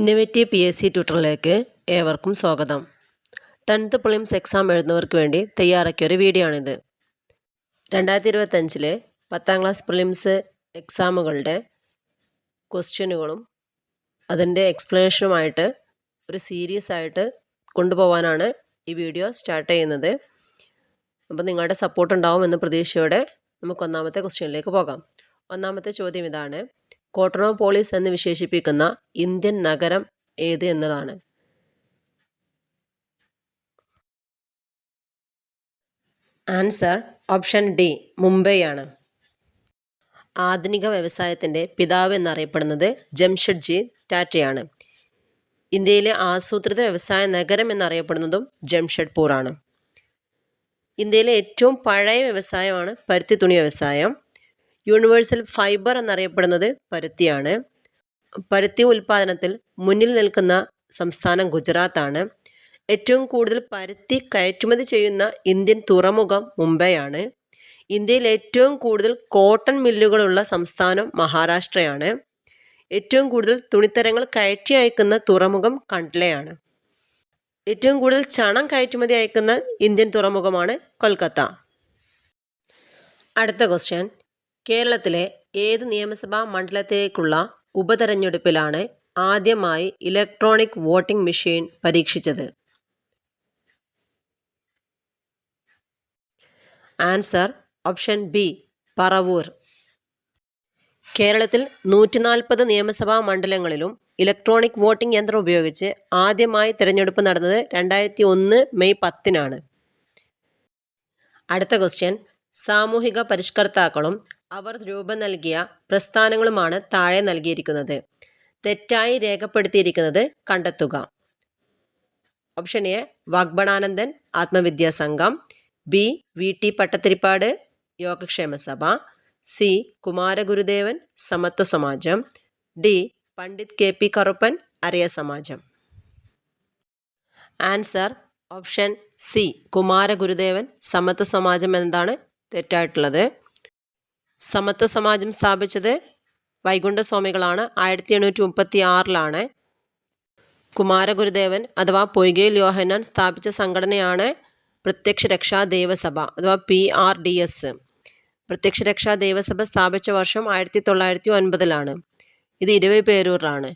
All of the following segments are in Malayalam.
ഇന്നൊവേറ്റീവ് പി എസ് സി ട്യൂട്ടറിലേക്ക് ഏവർക്കും സ്വാഗതം. ടെൻത്ത് പ്രിലിംസ് എക്സാം എഴുതുന്നവർക്ക് വേണ്ടി തയ്യാറാക്കിയ ഒരു വീഡിയോ ആണിത് രണ്ടായിരത്തി ഇരുപത്തഞ്ചിലെ പത്താം ക്ലാസ് പ്രിലിംസ് എക്സാമുകളുടെ ക്വസ്റ്റ്യനുകളും അതിന്റെ എക്സ്പ്ലനേഷനുമായിട്ട് ഒരു സീരിയസ് ആയിട്ട് കൊണ്ടുപോകാനാണ് ഈ വീഡിയോ സ്റ്റാർട്ട് ചെയ്യുന്നത്. അപ്പോൾ നിങ്ങളുടെ സപ്പോർട്ട് ഉണ്ടാവും എന്ന പ്രതീക്ഷയോടെ നമുക്ക് ഒന്നാമത്തെ ക്വസ്റ്റ്യനിലേക്ക് പോകാം. ഒന്നാമത്തെ ചോദ്യം ഇതാണ്. കോട്ടണോപോളിസ് എന്ന് വിശേഷിപ്പിക്കുന്ന ഇന്ത്യൻ നഗരം ഏത് എന്നതാണ്? ആൻസർ ഓപ്ഷൻ ഡി മുംബൈ ആണ്. ആധുനിക വ്യവസായത്തിന്റെ പിതാവ് എന്നറിയപ്പെടുന്നത് ജംഷഡ്ജി ടാറ്റയാണ്. ഇന്ത്യയിലെ ആസൂത്രിത വ്യവസായ നഗരം എന്നറിയപ്പെടുന്നതും ജംഷഡ്പൂർ ആണ്. ഇന്ത്യയിലെ ഏറ്റവും പഴയ വ്യവസായമാണ് പരുത്തി തുണി വ്യവസായം. യൂണിവേഴ്സൽ ഫൈബർ എന്നറിയപ്പെടുന്നത് പരുത്തിയാണ്. പരുത്തി ഉൽപ്പാദനത്തിൽ മുന്നിൽ നിൽക്കുന്ന സംസ്ഥാനം ഗുജറാത്താണ്. ഏറ്റവും കൂടുതൽ പരുത്തി കയറ്റുമതി ചെയ്യുന്ന ഇന്ത്യൻ തുറമുഖം മുംബൈയാണ്. ഇന്ത്യയിൽ ഏറ്റവും കൂടുതൽ കോട്ടൺ മില്ലുകളുള്ള സംസ്ഥാനം മഹാരാഷ്ട്രയാണ്. ഏറ്റവും കൂടുതൽ തുണിത്തരങ്ങൾ കയറ്റി അയക്കുന്ന തുറമുഖം കണ്ട്ലയാണ്. ഏറ്റവും കൂടുതൽ ചണം കയറ്റുമതി അയക്കുന്ന ഇന്ത്യൻ തുറമുഖമാണ് കൊൽക്കത്ത. അടുത്ത ക്വസ്റ്റ്യൻ. കേരളത്തിലെ ഏത് നിയമസഭാ മണ്ഡലത്തിലേക്കുള്ള ഉപതെരഞ്ഞെടുപ്പിലാണ് ആദ്യമായി ഇലക്ട്രോണിക് വോട്ടിംഗ് മെഷീൻ പരീക്ഷിച്ചത്? Answer option B Paravur. കേരളത്തിൽ നൂറ്റി നാൽപ്പത് നിയമസഭാ മണ്ഡലങ്ങളിലും ഇലക്ട്രോണിക് വോട്ടിംഗ് യന്ത്രം ഉപയോഗിച്ച് ആദ്യമായി തിരഞ്ഞെടുപ്പ് നടന്നത് രണ്ടായിരത്തി ഒന്ന് മെയ് പത്തിനാണ്. അടുത്ത ക്വസ്റ്റ്യൻ സാമൂഹിക പരിഷ്കർത്താക്കളും അവർ രൂപം നൽകിയ പ്രസ്ഥാനങ്ങളുമാണ് താഴെ നൽകിയിരിക്കുന്നത്. തെറ്റായി രേഖപ്പെടുത്തിയിരിക്കുന്നത് കണ്ടെത്തുക. Option A Vagbhatananda Atmavidya Sangham. B V T Bhattathiripad Yogakshema സഭ. സി കുമാരഗുരുദേവൻ സമത്വ സമാജം. D Pandit K P Karuppan Araya സമാജം. ആൻസർ ഓപ്ഷൻ സി കുമാരഗുരുദേവൻ സമത്വ സമാജം എന്നതാണ് തെറ്റായിട്ടുള്ളത്. സമത്വ സമാജം സ്ഥാപിച്ചത് വൈകുണ്ഠസ്വാമികളാണ് ആയിരത്തി എണ്ണൂറ്റി മുപ്പത്തി ആറിലാണ് കുമാരഗുരുദേവൻ അഥവാ പൊയ്കയിൽ യോഹന്നാൻ സ്ഥാപിച്ച സംഘടനയാണ് പ്രത്യക്ഷ രക്ഷാ ദേവസഭ അഥവാ പി ആർ ഡി എസ്. പ്രത്യക്ഷ രക്ഷാ ദേവസഭ സ്ഥാപിച്ച വർഷം ആയിരത്തി തൊള്ളായിരത്തി ഒൻപതിലാണ് ഇത് ഇരുവൈപേരൂരിലാണ്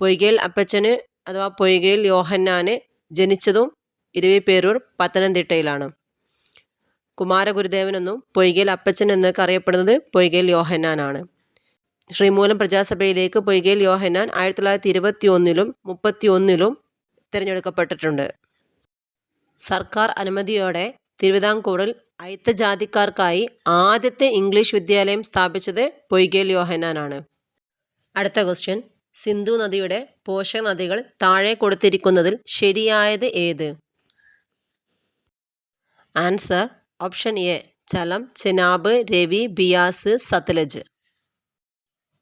പൊയ്കയിൽ അപ്പച്ചന് അഥവാ പൊയ്കയിൽ യോഹന്നാന് ജനിച്ചതും ഇരുവൈപേരൂർ പത്തനംതിട്ടയിലാണ്. കുമാരഗുരുദേവനെന്നും പൊയ്കേൽ അപ്പച്ചൻ എന്നൊക്കെ അറിയപ്പെടുന്നത് പൊയ്കേൽ യോഹന്നാനാണ്. ശ്രീമൂലം പ്രജാസഭയിലേക്ക് പൊയ്കേൽ യോഹന്നാൻ ആയിരത്തി തൊള്ളായിരത്തി ഇരുപത്തി ഒന്നിലും മുപ്പത്തി ഒന്നിലും തിരഞ്ഞെടുക്കപ്പെട്ടിട്ടുണ്ട്. സർക്കാർ അനുമതിയോടെ തിരുവിതാംകൂറിൽ അയിത്തജാതിക്കാർക്കായി ആദ്യത്തെ ഇംഗ്ലീഷ് വിദ്യാലയം സ്ഥാപിച്ചത് പൊയ്കേൽ യോഹന്നാനാണ്. അടുത്ത ക്വസ്റ്റ്യൻ. സിന്ധു നദിയുടെ പോഷക നദികൾ താഴെ കൊടുത്തിരിക്കുന്നതിൽ ശരിയായത് ഏത്? Answer option A Jhelum Chenab Ravi Beas Sutlej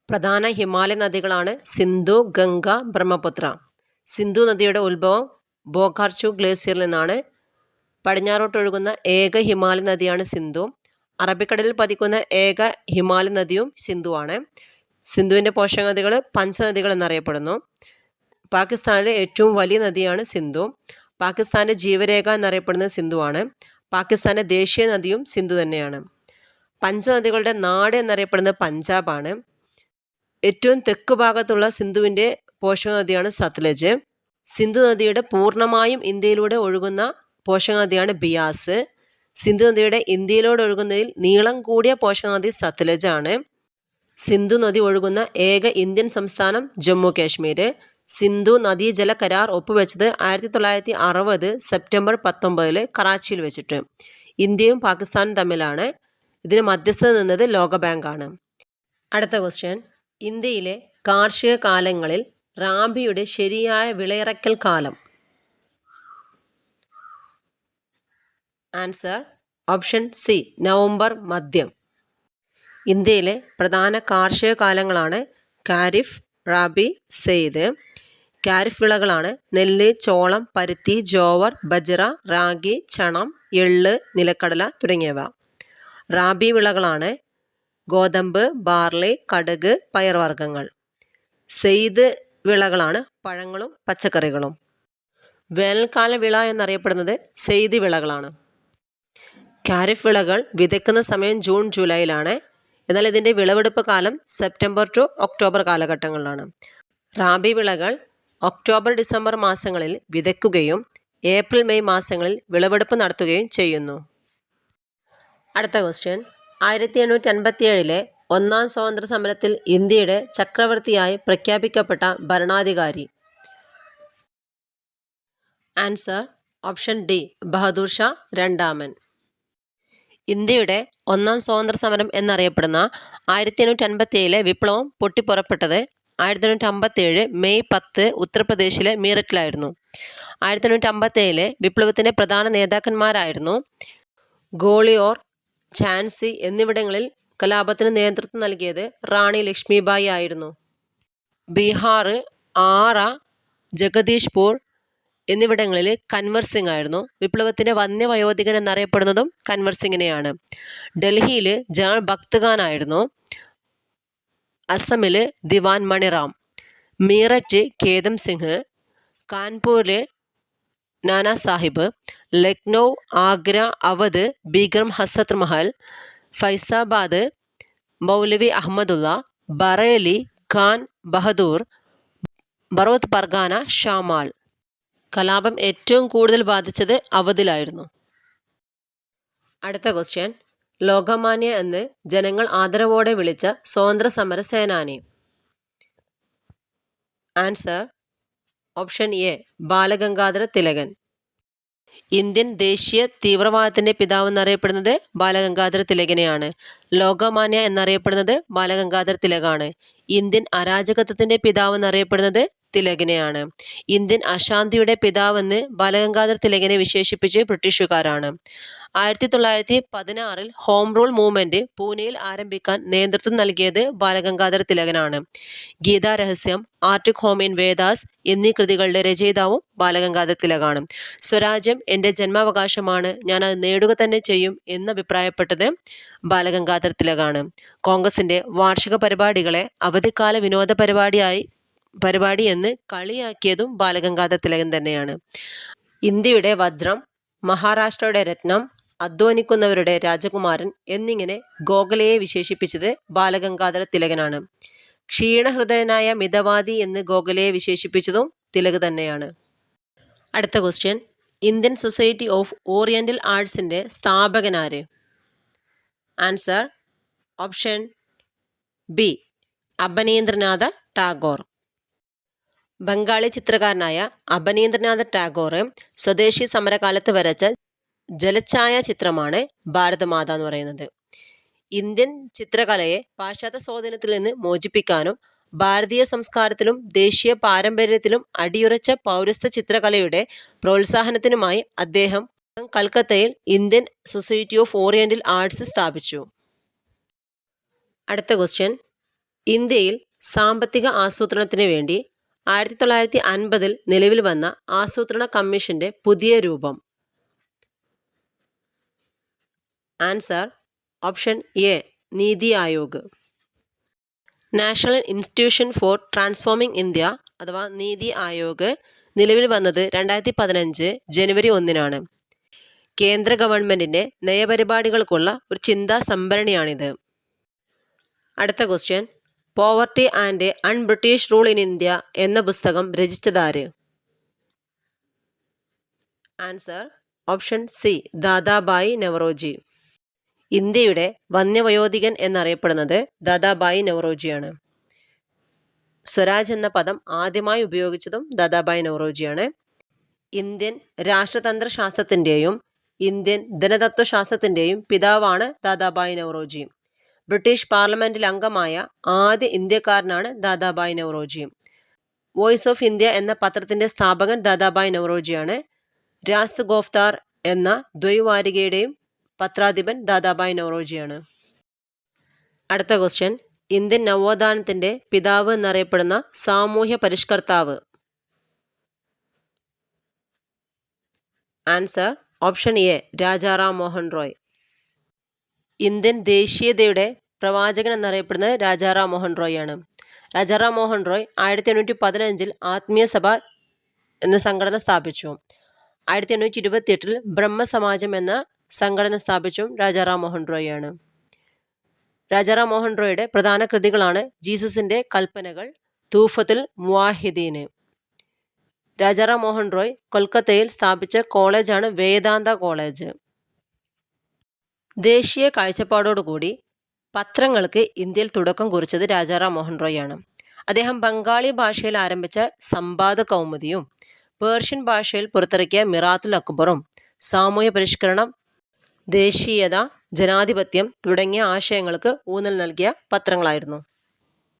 പ്രധാന ഹിമാലയ നദികളാണ് സിന്ധു ഗംഗ ബ്രഹ്മപുത്ര സിന്ധു നദിയുടെ ഉത്ഭവം ബോഖാർച്ചു ഗ്ലേസിയറിൽ നിന്നാണ്. പടിഞ്ഞാറോട്ടൊഴുകുന്ന ഏക ഹിമാലയ നദിയാണ് സിന്ധു അറബിക്കടലിൽ പതിക്കുന്ന ഏക ഹിമാലയ നദിയും സിന്ധുവാണ് സിന്ധുവിന്റെ പോഷക നദികൾ പഞ്ചനദികൾ എന്നറിയപ്പെടുന്നു. പാകിസ്ഥാനിലെ ഏറ്റവും വലിയ നദിയാണ് സിന്ധു പാകിസ്ഥാന്റെ ജീവരേഖ എന്നറിയപ്പെടുന്നത് സിന്ധുവാണ് പാകിസ്ഥാന്റെ ദേശീയ നദിയും സിന്ധു തന്നെയാണ്. പഞ്ചനദികളുടെ നാട് എന്നറിയപ്പെടുന്നത് പഞ്ചാബാണ്. ഏറ്റവും തെക്ക് ഭാഗത്തുള്ള സിന്ധുവിന്റെ പോഷക നദിയാണ് സത്ലജ്. സിന്ധു നദിയുടെ പൂർണമായും ഇന്ത്യയിലൂടെ ഒഴുകുന്ന പോഷക നദിയാണ് ബിയാസ്. സിന്ധു നദിയുടെ ഇന്ത്യയിലൂടെ ഒഴുകുന്നതിൽ നീളം കൂടിയ പോഷക നദി സത്ലജ് ആണ് സിന്ധു നദി ഒഴുകുന്ന ഏക ഇന്ത്യൻ സംസ്ഥാനം ജമ്മു കാശ്മീർ സിന്ധു നദീജല കരാർ ഒപ്പുവെച്ചത് ആയിരത്തി തൊള്ളായിരത്തി അറുപത് സെപ്റ്റംബർ പത്തൊമ്പതിൽ കറാച്ചിയിൽ വെച്ചിട്ട്. ഇന്ത്യയും പാകിസ്ഥാനും തമ്മിലാണ്. ഇതിന് മധ്യസ്ഥത നിന്നത് ലോകബാങ്കാണ് അടുത്ത ക്വസ്റ്റ്യൻ ഇന്ത്യയിലെ കാർഷിക കാലങ്ങളിൽ റാബിയുടെ ശരിയായ വിളയിറക്കൽ കാലം. ആൻസർ ഓപ്ഷൻ സി നവംബർ മധ്യം ഇന്ത്യയിലെ പ്രധാന കാർഷിക കാലങ്ങളാണ് കാരിഫ് റാബി സെയ്ദ്. ഖാരിഫ് വിളകളാണ് നെല്ല് ചോളം പരുത്തി ജോവർ ബജ്റ റാഗി ചണം എള്ള് നിലക്കടല തുടങ്ങിയവ. റാബി വിളകളാണ് ഗോതമ്പ് ബാർലി കടുക് പയർവർഗങ്ങൾ. സെയ്ത് വിളകളാണ് പഴങ്ങളും പച്ചക്കറികളും. വേനൽക്കാല വിള എന്നറിയപ്പെടുന്നത് സെയ്തി വിളകളാണ്. ഖാരിഫ് വിളകൾ വിതയ്ക്കുന്ന സമയം ജൂൺ ജൂലൈയിലാണ്. എന്നാൽ ഇതിന്റെ വിളവെടുപ്പ് കാലം സെപ്റ്റംബർ ടു ഒക്ടോബർ കാലഘട്ടങ്ങളിലാണ്. റാബി വിളകൾ ഒക്ടോബർ ഡിസംബർ മാസങ്ങളിൽ വിതയ്ക്കുകയും ഏപ്രിൽ മെയ് മാസങ്ങളിൽ വിളവെടുപ്പ് നടത്തുകയും ചെയ്യുന്നു. അടുത്ത ക്വസ്റ്റ്യൻ. ആയിരത്തി എണ്ണൂറ്റി അൻപത്തിയേഴിലെ ഒന്നാം സ്വാതന്ത്ര്യ സമരത്തിൽ ഇന്ത്യയുടെ ചക്രവർത്തിയായി പ്രഖ്യാപിക്കപ്പെട്ട ഭരണാധികാരി. Answer option D Bahadur Shah രണ്ടാമൻ. ഇന്ത്യയുടെ ഒന്നാം സ്വാതന്ത്ര്യ സമരം എന്നറിയപ്പെടുന്ന ആയിരത്തി എണ്ണൂറ്റി അൻപത്തിയേഴിലെ വിപ്ലവം പൊട്ടിപ്പുറപ്പെട്ടത് ആയിരത്തി എണ്ണൂറ്റി അമ്പത്തേഴ് മെയ് പത്ത് ഉത്തർപ്രദേശിലെ മീററ്റിലായിരുന്നു. ആയിരത്തി എണ്ണൂറ്റി അമ്പത്തേഴിലെ വിപ്ലവത്തിന്റെ പ്രധാന നേതാക്കന്മാരായിരുന്നു ഗോളിയോർ ഝാൻസി എന്നിവിടങ്ങളിൽ കലാപത്തിന് നേതൃത്വം നൽകിയത് റാണി ലക്ഷ്മിബായി ആയിരുന്നു. ബീഹാർ ആറ ജഗദീഷ്പൂർ എന്നിവിടങ്ങളിൽ കൻവർ സിംഗ് ആയിരുന്നു. വിപ്ലവത്തിന്റെ വന്യവയോധികൻ എന്നറിയപ്പെടുന്നതും കൻവർ സിംഗിനെയാണ്. ഡൽഹിയിൽ ജനറൽ ഭക്ത് ഖാൻ ആയിരുന്നു. അസമിൽ ദിവാൻ മണിറാം മീററ്റ് കേതം സിംഗ് കാൺപൂരിൽ നാനാ സാഹിബ് ലക്നൗ ആഗ്ര അവധ് ബീഗം ഹസത്ത് മഹൽ ഫൈസാബാദ് മൗലവി അഹമ്മദുള്ള ബറേലി ഖാൻ ബഹദൂർ ബറോത്ത് പർഗാന ഷാമാൾ. കലാപം ഏറ്റവും കൂടുതൽ ബാധിച്ചത് അവധിലായിരുന്നു. അടുത്ത ക്വസ്റ്റ്യൻ ലോകമാന്യ എന്ന് ജനങ്ങൾ ആദരവോടെ വിളിച്ച സ്വാതന്ത്ര്യ സമര സേനാനി answer option A Balagangadhara Tilakan. Indian ദേശീയ തീവ്രവാദത്തിന്റെ പിതാവ് എന്നറിയപ്പെടുന്നത് ബാലഗംഗാധര തിലകനെയാണ്. ലോകമാന്യ എന്നറിയപ്പെടുന്നത് ബാലഗംഗാധര തിലകാണ്. ഇന്ത്യൻ അരാജകത്വത്തിന്റെ പിതാവ് എന്നറിയപ്പെടുന്നത് തിലകനെയാണ്. ഇന്ത്യൻ അശാന്തിയുടെ പിതാവെന്ന് ബാലഗംഗാധര തിലകനെ വിശേഷിപ്പിച്ച് ബ്രിട്ടീഷുകാരാണ്. ആയിരത്തി തൊള്ളായിരത്തി പതിനാറിൽ ഹോം റൂൾ മൂവ്മെന്റ് പൂനെയിൽ ആരംഭിക്കാൻ നേതൃത്വം നൽകിയത് ബാലഗംഗാധര തിലകനാണ്. ഗീതാ രഹസ്യം ആർട്ടിക് ഹോം ഇൻ വേദാസ് എന്നീ കൃതികളുടെ രചയിതാവും ബാലഗംഗാധര തിലകാണ്. സ്വരാജ്യം എന്റെ ജന്മാവകാശമാണ് ഞാൻ അത് നേടുക തന്നെ ചെയ്യും എന്ന് അഭിപ്രായപ്പെട്ടത് ബാലഗംഗാധര തിലകാണ്. കോൺഗ്രസിന്റെ വാർഷിക പരിപാടികളെ അവധിക്കാല വിനോദ പരിപാടിയായി പരിപാടി എന്ന് കളിയാക്കിയതും ബാലഗംഗാധര തിലകൻ തന്നെയാണ്. ഇന്ത്യയുടെ വജ്രം മഹാരാഷ്ട്രയുടെ രത്നം അധ്വാനിക്കുന്നവരുടെ രാജകുമാരൻ എന്നിങ്ങനെ ഗോഖലെയെ വിശേഷിപ്പിച്ചത് ബാലഗംഗാധര തിലകനാണ്. ക്ഷീണഹൃദയനായ മിതവാദി എന്ന് ഗോഖലെയെ വിശേഷിപ്പിച്ചതും തിലക് തന്നെയാണ്. അടുത്ത question Indian society of oriental ആർട്സിന്റെ സ്ഥാപകനാര് answer option B Abanindranath Tagore. Bengali ചിത്രകാരനായ Abanindranath Tagore സ്വദേശി സമരകാലത്ത് വരച്ച ജലഛായ ചിത്രമാണ് ഭാരതമാത എന്ന് പറയുന്നത്. ഇന്ത്യൻ ചിത്രകലയെ പാശ്ചാത്യ സ്വാധീനത്തിൽ നിന്ന് മോചിപ്പിക്കാനും ഭാരതീയ സംസ്കാരത്തിലും ദേശീയ പാരമ്പര്യത്തിലും അടിയുറച്ച പൗരസ്ത്യ ചിത്രകലയുടെ പ്രോത്സാഹനത്തിനുമായി അദ്ദേഹം കൽക്കത്തയിൽ Indian society of oriental arts സ്ഥാപിച്ചു. അടുത്ത ക്വസ്റ്റ്യൻ. ഇന്ത്യയിൽ സാമ്പത്തിക ആസൂത്രണത്തിന് വേണ്ടി ആയിരത്തി തൊള്ളായിരത്തി അൻപതിൽ നിലവിൽ വന്ന ആസൂത്രണ കമ്മീഷന്റെ പുതിയ രൂപം. Answer option A NITI Aayog. National institution for transforming India അഥവാ നീതി ആയോഗ് നിലവിൽ വന്നത് രണ്ടായിരത്തി പതിനഞ്ച് ജനുവരി ഒന്നിനാണ്. കേന്ദ്ര ഗവൺമെന്റിന്റെ നയപരിപാടികൾക്കുള്ള ഒരു ചിന്താ സംഭരണിയാണിത്. അടുത്ത question poverty and un British rule in India എന്ന പുസ്തകം രചിച്ചതാര്? Answer option C Dadabhai Naoroji. ഇന്ത്യയുടെ വന്യവയോധികൻ എന്നറിയപ്പെടുന്നത് ദാദാബായി നവറോജിയാണ് സ്വരാജ് എന്ന പദം ആദ്യമായി ഉപയോഗിച്ചതും ദാദാബായി നവറോജിയാണ് ഇന്ത്യൻ രാഷ്ട്രതന്ത്ര ശാസ്ത്രത്തിന്റെയും ഇന്ത്യൻ ധനതത്വശാസ്ത്രത്തിന്റെയും പിതാവാണ് ദാദാബായി നവറോജി ബ്രിട്ടീഷ് പാർലമെന്റിൽ അംഗമായ ആദ്യ ഇന്ത്യക്കാരനാണ് Dadabhai Naoroji voice of India എന്ന പത്രത്തിന്റെ സ്ഥാപകൻ ദാദാബായി നവറോജിയാണ് രാസ് ഗോഫ്താർ എന്ന ദ്വൈവാരികയുടെയും പത്രാധിപൻ ദാദാബായ് നവറോജിയാണ് അടുത്ത ക്വസ്റ്റ്യൻ ഇന്ത്യൻ നവോത്ഥാനത്തിന്റെ പിതാവ് എന്നറിയപ്പെടുന്ന സാമൂഹ്യ പരിഷ്കർത്താവ്. Answer option A Rajaram Mohan Roy. Indian ദേശീയതയുടെ പ്രവാചകൻ എന്നറിയപ്പെടുന്നത് രാജാറാം മോഹൻ റോയ് ആണ്. രാജാറാം മോഹൻ റോയ് ആയിരത്തി എണ്ണൂറ്റി പതിനഞ്ചിൽ ആത്മീയ സഭ എന്ന സംഘടന സ്ഥാപിച്ചു. ആയിരത്തി എണ്ണൂറ്റി ഇരുപത്തിയെട്ടിൽ ബ്രഹ്മസമാജം എന്ന സംഘടന സ്ഥാപിച്ചും രാജാറാം മോഹൻ റോയിയാണ്. രാജാറാം മോഹൻ റോയുടെ പ്രധാന കൃതികളാണ് ജീസസിന്റെ കൽപ്പനകൾ തൂഫത്തിൽ മുവാഹിദീന്. രാജാറാം മോഹൻ റോയ് കൊൽക്കത്തയിൽ സ്ഥാപിച്ച കോളേജാണ് വേദാന്ത കോളേജ്. ദേശീയ കാഴ്ചപ്പാടോടുകൂടി പത്രങ്ങൾക്ക് ഇന്ത്യയിൽ തുടക്കം കുറിച്ചത് രാജാറാം മോഹൻ റോയാണ് അദ്ദേഹം ബംഗാളി ഭാഷയിൽ ആരംഭിച്ച സംവാദ കൗമുദിയും പേർഷ്യൻ ഭാഷയിൽ പുറത്തിറക്കിയ മിറാത്തുൽ അക്ബറും സാമൂഹ്യ പരിഷ്കരണം ദേശീയത ജനാധിപത്യം തുടങ്ങിയ ആശയങ്ങൾക്ക് ഊന്നൽ നൽകിയ പത്രങ്ങളായിരുന്നു.